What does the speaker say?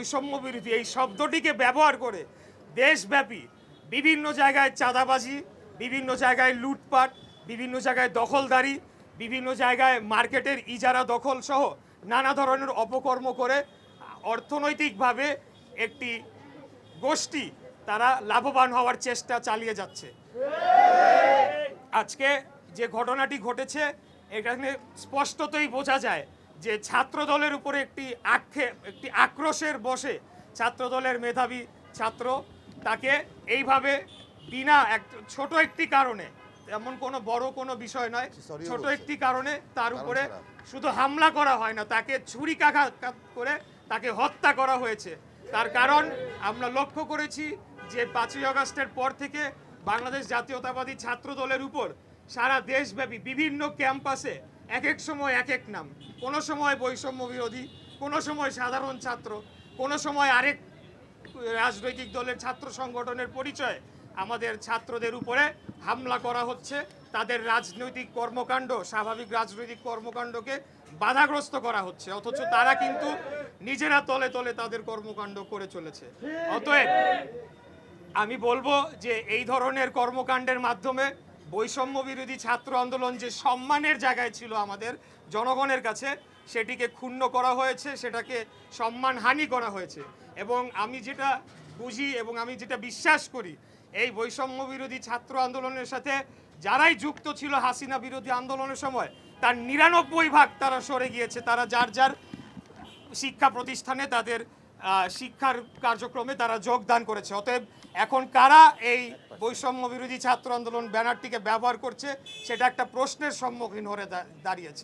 বৈষম্য বিরোধী এই শব্দটিকে ব্যবহার করে দেশব্যাপী বিভিন্ন জায়গায় চাঁদাবাজি, বিভিন্ন জায়গায় লুটপাট, বিভিন্ন জায়গায় দখলদারি, বিভিন্ন জায়গায় মার্কেটের ইজারা দখল সহ নানা ধরনের অপকর্ম করে অর্থনৈতিকভাবে একটি গোষ্ঠী তারা লাভবান হওয়ার চেষ্টা চালিয়ে যাচ্ছে। আজকে যে ঘটনাটি ঘটেছে, এখানে স্পষ্টতই বোঝা যায় যে ছাত্র দলের উপরে একটি আক্ষেপ একটি আক্রোশের বসে ছাত্র দলের মেধাবী ছাত্র তাকে এইভাবে বিনা এক ছোট একটি কারণে এমন কোনো বড় কোনো বিষয় নয় ছোট একটি কারণে তার উপরে শুধু হামলা করা হয় না তাকে ছুরি কাঘাত করে তাকে হত্যা করা হয়েছে। তার কারণ আমরা লক্ষ্য করেছি যে পাঁচই আগস্টের পর থেকে বাংলাদেশ জাতীয়তাবাদী ছাত্র দলের উপর সারা দেশব্যাপী বিভিন্ন ক্যাম্পাসে এক এক সময় এক এক নাম। কোনো সময় বৈষম্য বিরোধী, কোনো সময় সাধারণ ছাত্র, কোনো সময় আরেক রাজনৈতিক দলের ছাত্র সংগঠনের পরিচয়ে আমাদের ছাত্রদের উপরে হামলা করা হচ্ছে। তাদের রাজনৈতিক কর্মকাণ্ড, স্বাভাবিক রাজনৈতিক কর্মকাণ্ডকে বাধাগ্রস্ত করা হচ্ছে। অথচ তারা কিন্তু নিজেরা তলে তলে তাদের কর্মকাণ্ড করে চলেছে। অতএব আমি বলব যে এই ধরনের কর্মকাণ্ডের মাধ্যমে বৈষম্য বিরোধী ছাত্র আন্দোলন যে সম্মানের জায়গায় ছিল আমাদের জনগণের কাছে, সেটিকে ক্ষুণ্ণ করা হয়েছে, সেটাকে সম্মানহানি করা হয়েছে। এবং আমি যেটা বুঝি এবং আমি যেটা বিশ্বাস করি, এই বৈষম্য বিরোধী ছাত্র আন্দোলনের সাথে যারাই যুক্ত ছিল হাসিনা বিরোধী আন্দোলনের সময়, তার নিরানব্বই ভাগ তারা সরে গিয়েছে। তারা যার যার শিক্ষা প্রতিষ্ঠানে তাদের শিক্ষার কার্যক্রমে তারা যোগদান করেছে। অতএব এখন কারা এই বৈষম্য বিরোধী ছাত্র আন্দোলন ব্যানারটিকে ব্যবহার করছে, সেটা একটা প্রশ্নের সম্মুখীন হয়ে দাঁড়িয়েছে।